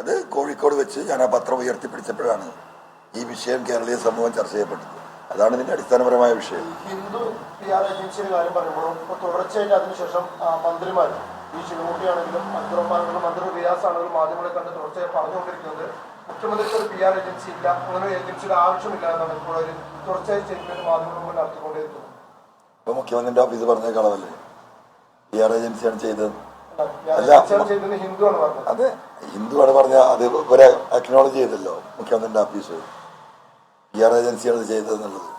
അത് കോഴിക്കോട് വെച്ച് ഞാൻ ആ പത്രം ഉയർത്തിപ്പിടിച്ചപ്പോഴാണ് ഈ വിഷയം കേരളീയ സമൂഹം ചർച്ച ചെയ്യപ്പെട്ടത്. അതാണ് ഇതിന്റെ അടിസ്ഥാനപരമായ വിഷയം. ഹിന്ദു കാര്യം പറയുമ്പോഴും ഇപ്പൊ തുടർച്ചയായിട്ട് അതിനുശേഷം മന്ത്രിമാർ ഈ ശിവകുട്ടിയാണെങ്കിലും അബ്ദുറഹ്മാനാണെങ്കിലും മന്ത്രി റിയാസ് ആണെങ്കിലും മാധ്യമങ്ങളെ കണ്ട് തുടർച്ചയായി പറഞ്ഞുകൊണ്ടിരിക്കുന്നത് മുഖ്യമന്ത്രിക്ക് ഒരു പി ആർ ഏജൻസി ഇല്ല അങ്ങനെ ഒരു ഏജൻസിയുടെ ആവശ്യമില്ല എന്നാണ് ഇപ്പോൾ ഒരു തുടർച്ചയായി സ്റ്റേറ്റ്മെന്റ് മാധ്യമങ്ങൾ മുന്നിൽ നടത്തിക്കൊണ്ടിരിക്കുന്നത്. ഇപ്പൊ മുഖ്യമന്ത്രിന്റെ ഓഫീസ് പറഞ്ഞ കളവല്ലേ പി ആർ ഏജൻസിയാണ് ചെയ്തത്. അല്ല. അത് ഹിന്ദുവാണ് പറഞ്ഞ അത് ഇവരെ അക്നോളജ് ചെയ്തല്ലോ മുഖ്യമന്ത്രിന്റെ ഓഫീസ് പി ആർ ഏജൻസിയാണ് ചെയ്തതെന്നുള്ളത്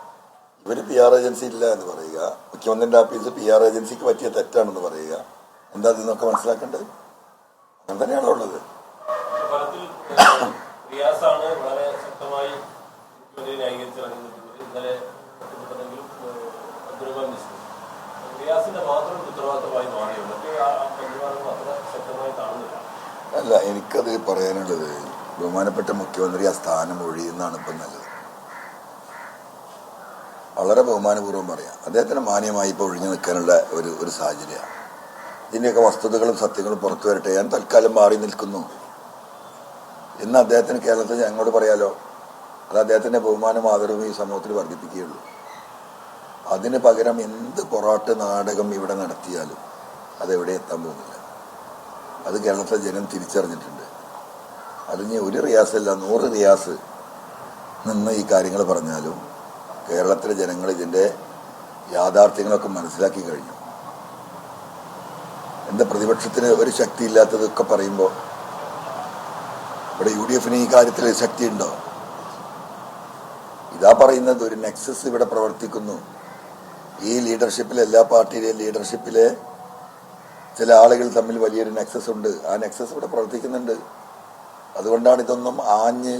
ഇവർ പി ആർ ഏജൻസി ഇല്ല എന്ന് പറയുക. മുഖ്യമന്ത്രിന്റെ ഓഫീസ് പി ആർ ഏജൻസിക്ക് പറ്റിയ തെറ്റാണെന്ന് പറയുക. എന്താ ഇതെന്നൊക്കെ മനസ്സിലാക്കേണ്ടത്? അങ്ങനെ തന്നെയാണോ ഉള്ളത് പറയാനുള്ളത് ബഹുമാനപ്പെട്ട മുഖ്യമന്ത്രി ആ സ്ഥാനം ഒഴിയുന്നതാണ് ഇപ്പം നല്ലത്. വളരെ ബഹുമാനപൂർവം പറയാം. അദ്ദേഹത്തിന് മാന്യമായി ഇപ്പോൾ ഒഴിഞ്ഞു നിൽക്കാനുള്ള ഒരു ഒരു സാഹചര്യമാണ്. ഇതിന്റെയൊക്കെ വസ്തുതകളും സത്യങ്ങളും പുറത്തു വരട്ടെ. ഞാൻ തൽക്കാലം മാറി നിൽക്കുന്നു. ഇന്ന് അദ്ദേഹത്തിന് കേരളത്തിൽ ഞങ്ങളോട് പറയാലോ? അത് അദ്ദേഹത്തിന്റെ ബഹുമാനം ആദരവും ഈ സമൂഹത്തിൽ വർദ്ധിപ്പിക്കുകയുള്ളൂ. അതിന് പകരം എന്ത് പൊറാട്ട് നാടകം ഇവിടെ നടത്തിയാലും അതെവിടെ എത്താൻ പോകുന്നില്ല. അത് കേരളത്തിലെ ജനം തിരിച്ചറിഞ്ഞിട്ടുണ്ട്. അതിന് ഒരു റിയാസല്ല നൂറ് റിയാസ് നിന്ന് ഈ കാര്യങ്ങൾ പറഞ്ഞാലും കേരളത്തിലെ ജനങ്ങൾ ഇതിന്റെ യാഥാർത്ഥ്യങ്ങളൊക്കെ മനസ്സിലാക്കി കഴിഞ്ഞു. എന്താ പ്രതിപക്ഷത്തിന് ഒരു ശക്തി ഇല്ലാത്തതൊക്കെ പറയുമ്പോൾ ഇവിടെ യു ഡി എഫിന് ഈ കാര്യത്തിൽ ശക്തിയുണ്ടോ? ഇതാ പറയുന്നത് ഒരു നെക്സസ് ഇവിടെ പ്രവർത്തിക്കുന്നു. ഈ ലീഡർഷിപ്പിലെ എല്ലാ പാർട്ടിയിലെയും ലീഡർഷിപ്പിലെ ചില ആളുകൾ തമ്മിൽ വലിയൊരു നെക്സസ് ഉണ്ട്. ആ നെക്സസ് ഇവിടെ പ്രവർത്തിക്കുന്നുണ്ട്. അതുകൊണ്ടാണ് ഇതൊന്നും ആഞ്ഞ്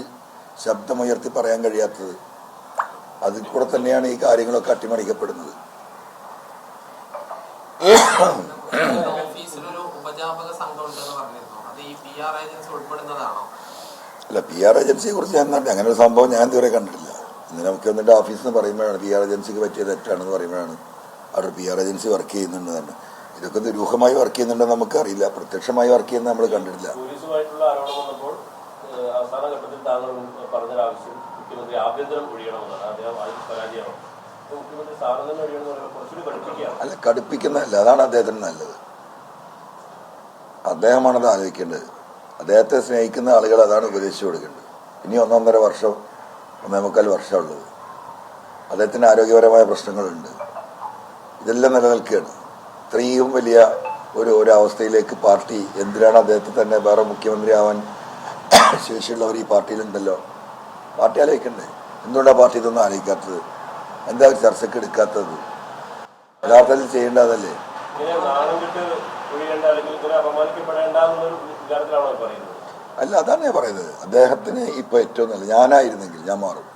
ശബ്ദമുയർത്തി പറയാൻ കഴിയാത്തത്. അതിൽ കൂടെ തന്നെയാണ് ഈ കാര്യങ്ങളൊക്കെ അട്ടിമറിക്കപ്പെടുന്നത്. അല്ല പി ആർ ഏജൻസിയെ കുറിച്ച് ഞാൻ പറഞ്ഞ അങ്ങനെ ഒരു സംഭവം ഞാൻ ഇതുവരെ കണ്ടിട്ടില്ല. ഇന്ന് നമുക്ക് വന്നിട്ട് ഓഫീസിൽ നിന്ന് പറയുമ്പോഴാണ് പി ആർ ഏജൻസിക്ക് പറ്റിയ തെറ്റാണെന്ന് പറയുമ്പോഴാണ് അവിടെ പി ആർ ഏജൻസി വർക്ക് ചെയ്യുന്നുണ്ട് തന്നെ ഇതൊക്കെ ദുരൂഹമായി വർക്ക് ചെയ്യുന്നുണ്ടെന്ന് നമുക്കറിയില്ല. പ്രത്യക്ഷമായി വർക്ക് ചെയ്യുന്നത് നമ്മൾ കണ്ടിട്ടില്ല. അവസാന ഘട്ടത്തിൽ താങ്കൾ പറഞ്ഞൊരാവശ്യം മുഖ്യമന്ത്രി ആഭ്യന്തരം ഒഴിയണമെന്നാണ്. അദ്ദേഹം അതിൽ പരാജയമാണ് അപ്പോൾ മുഖ്യമന്ത്രി സ്ഥാനം തന്നെ ഒഴിയണമെന്ന് പറയുമ്പോൾ കുറച്ചുകൂടി പഠിപ്പിക്കുകയാണ് അല്ല കടുപ്പിക്കുന്നതല്ല. അതാണ് അദ്ദേഹത്തിന് നല്ലത്. അദ്ദേഹമാണത് ആലോചിക്കേണ്ടത്. അദ്ദേഹത്തെ സ്നേഹിക്കുന്ന ആളുകൾ അതാണ് ഉപദേശിച്ചു കൊടുക്കേണ്ടത്. ഇനി ഒന്നൊന്നര വർഷം ഒന്നേ മുക്കാൽ വർഷമുള്ളത് അദ്ദേഹത്തിന് ആരോഗ്യപരമായ പ്രശ്നങ്ങളുണ്ട്. ഇതെല്ലാം നിലനിൽക്കുകയാണ്. ഇത്രയും വലിയ ഒരു ഒരവസ്ഥയിലേക്ക് അവസ്ഥയിലേക്ക് പാർട്ടി എന്തിനാണ് അദ്ദേഹത്തെ തന്നെ വേറെ മുഖ്യമന്ത്രി ആവാൻ ശേഷിയുള്ളവർ ഈ പാർട്ടിയിലുണ്ടല്ലോ പാർട്ടി ആലോചിക്കണ്ടേ? എന്തുകൊണ്ടാണ് പാർട്ടി ഇതൊന്നും ആലോചിക്കാത്തത്? എന്താ ചർച്ചയ്ക്ക് എടുക്കാത്തത്? യഥാർത്ഥത്തിൽ ചെയ്യേണ്ടതല്ലേ അല്ല അതാണ് ഞാൻ പറയുന്നത്. അദ്ദേഹത്തിന് ഇപ്പൊ ഏറ്റവും നല്ല ഞാനായിരുന്നെങ്കിൽ ഞാൻ മാറും.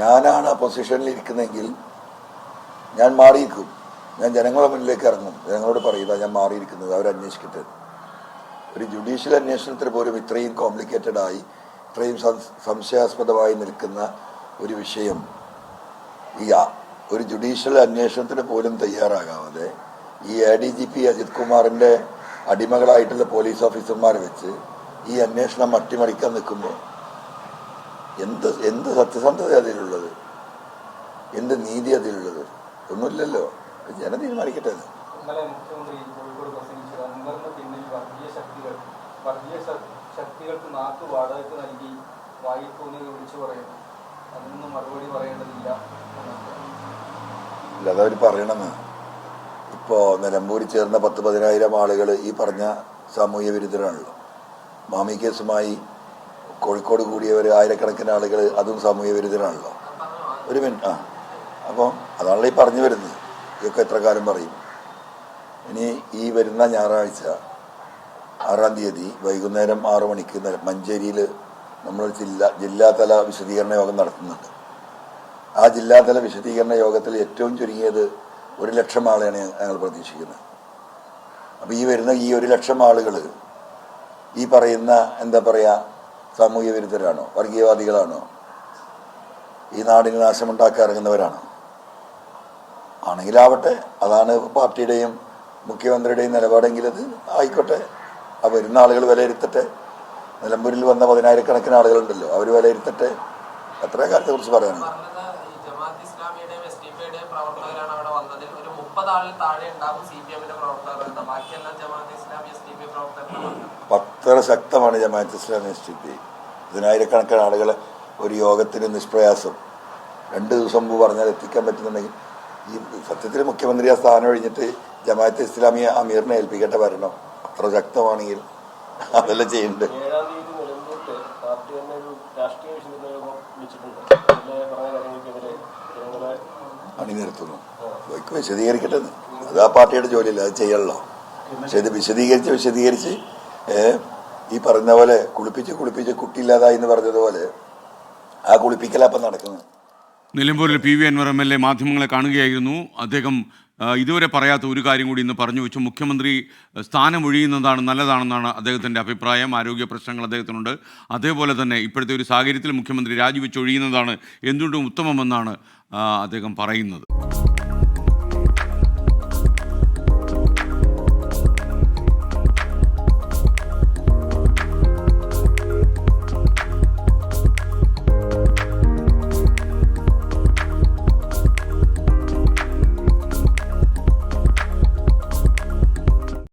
ഞാനാണ് ആ പൊസിഷനിൽ ഇരിക്കുന്നെങ്കിൽ ഞാൻ മാറിയിരിക്കും. ഞാൻ ജനങ്ങളുടെ മുന്നിലേക്ക് ഇറങ്ങും. ജനങ്ങളോട് പറയുക ഞാൻ മാറിയിരിക്കുന്നത് അവരന്വേഷിക്കട്ടെ ഒരു ജുഡീഷ്യൽ അന്വേഷണത്തിന് പോലും ഇത്രയും കോംപ്ലിക്കേറ്റഡ് ആയി ഇത്രയും സംശയാസ്പദമായി നിൽക്കുന്ന ഒരു വിഷയം ഈ ഒരു ജുഡീഷ്യൽ അന്വേഷണത്തിന് പോലും തയ്യാറാകാതെ ഈ A D G P Ajith കുമാറിന്റെ അടിമകളായിട്ടുള്ള പോലീസ് ഓഫീസർമാരെ വെച്ച് ഈ അന്വേഷണം അട്ടിമറിക്കാൻ നിൽക്കുമ്പോൾ എന്ത് എന്ത് സത്യസന്ധത അതിലുള്ളത്? എന്ത് നീതി അതിലുള്ളത്? ഒന്നുമില്ലല്ലോ. ജനം തീരുമാനിക്കട്ടെ. ഇന്നലെ മുഖ്യമന്ത്രി കോഴിക്കോട് പ്രസംഗിച്ചത് അൻവറിന് പിന്നിൽ വർഗീയ ശക്തികൾ വർഗീയ ശ- ശക്തികൾക്ക് നാക്ക് വാടകയ്ക്ക് നൽകി വായിൽ തോന്നിയത് വിളിച്ചു പറയുന്നു. അതിനൊന്നും മറുപടി പറയേണ്ടതില്ല എന്നൊക്കെ. ഇല്ല അതവർ പറയണമെന്ന്. ഇപ്പോ നിലമ്പൂരിൽ ചേർന്ന പത്ത് പതിനായിരം ആളുകൾ ഈ പറഞ്ഞ സാമൂഹ്യ വിരുദ്ധരാണല്ലോ. മാമി കേസുമായി കോഴിക്കോട് കൂടിയവർ ആയിരക്കണക്കിന് ആളുകൾ അതും സാമൂഹ്യ വിരുദ്ധരാണല്ലോ. ഒരു മിനിറ്റ് ആ. അപ്പോൾ അതാണല്ലോ ഈ പറഞ്ഞു വരുന്നത്. ഇതൊക്കെ എത്ര കാലം പറയും. ഇനി ഈ വരുന്ന ഞായറാഴ്ച ആറാം തീയതി വൈകുന്നേരം ആറു മണിക്ക് മഞ്ചേരിയിൽ നമ്മൾ ജില്ലാ ജില്ലാതല വിശദീകരണ യോഗം നടത്തുന്നുണ്ട്. ആ ജില്ലാതല വിശദീകരണ യോഗത്തിൽ ഏറ്റവും ചുരുങ്ങിയത് ഒരു ലക്ഷം ആളെയാണ് ഞങ്ങൾ പ്രതീക്ഷിക്കുന്നത്. അപ്പോൾ ഈ വരുന്ന ഈ ഒരു ലക്ഷം ആളുകൾ ഈ പറയുന്ന എന്താ പറയുക സാമൂഹ്യ വിരുദ്ധരാണോ? വർഗീയവാദികളാണോ? ഈ നാടിന് നാശമുണ്ടാക്കാൻ ഇറങ്ങുന്നവരാണോ ആണെങ്കിലാവട്ടെ അതാണ് പാർട്ടിയുടെയും മുഖ്യമന്ത്രിയുടെയും നിലപാടെങ്കിൽ അത് ആയിക്കോട്ടെ. ആ വരുന്ന ആളുകൾ വിലയിരുത്തട്ടെ. നിലമ്പൂരിൽ വന്ന പതിനായിരക്കണക്കിന് ആളുകളുണ്ടല്ലോ അവർ വിലയിരുത്തട്ടെ. എത്ര കാര്യത്തെ കുറിച്ച് പറയാനുണ്ട് അത്ര ശക്തമാണ് Jamaat Islami S T P. പതിനായിരക്കണക്കിന് ആളുകൾ ഒരു യോഗത്തിന് നിഷ്പ്രയാസം. രണ്ട് ദിവസം മുമ്പ് പറഞ്ഞാൽ എത്തിക്കാൻ പറ്റുന്നുണ്ടെങ്കിൽ ഈ സത്യത്തിൽ മുഖ്യമന്ത്രി ആ സ്ഥാനം ഒഴിഞ്ഞിട്ട് ജമാഅത്ത് ഇസ്ലാമിയെ അമീറിനെ ഏൽപ്പിക്കേണ്ട വരണം അത്ര ശക്തമാണെങ്കിൽ അതെല്ലാം ചെയ്യുന്നുണ്ട്. അണിനിരത്തുന്നു ഇതൊക്കെ വിശദീകരിക്കട്ടെ. അത് ആ പാർട്ടിയുടെ ജോലിയില്ല അത് ചെയ്യണല്ലോ. പക്ഷെ ഇത് വിശദീകരിച്ച് വിശദീകരിച്ച് ഈ പറഞ്ഞ പോലെ കുളിപ്പിച്ച് കുളിപ്പിച്ച് കുട്ടിയില്ലാതായി എന്ന് പറഞ്ഞതുപോലെ ആ കുളിപ്പിക്കലപ്പം നടക്കുന്നത്. നിലമ്പൂരിൽ P V Anvar M L A മാധ്യമങ്ങളെ കാണുകയായിരുന്നു. അദ്ദേഹം ഇതുവരെ പറയാത്ത ഒരു കാര്യം കൂടി ഇന്ന് പറഞ്ഞു വെച്ചു. മുഖ്യമന്ത്രി സ്ഥാനം ഒഴിയുന്നതാണ് നല്ലതാണെന്നാണ് അദ്ദേഹത്തിന്റെ അഭിപ്രായം. ആരോഗ്യ പ്രശ്നങ്ങൾ അദ്ദേഹത്തിനുണ്ട്. അതേപോലെ തന്നെ ഇപ്പോഴത്തെ ഒരു സാഹചര്യത്തിൽ മുഖ്യമന്ത്രി രാജിവെച്ച് ഒഴിയുന്നതാണ് എന്തുകൊണ്ടും ഉത്തമമെന്നാണ് അദ്ദേഹം പറയുന്നത്.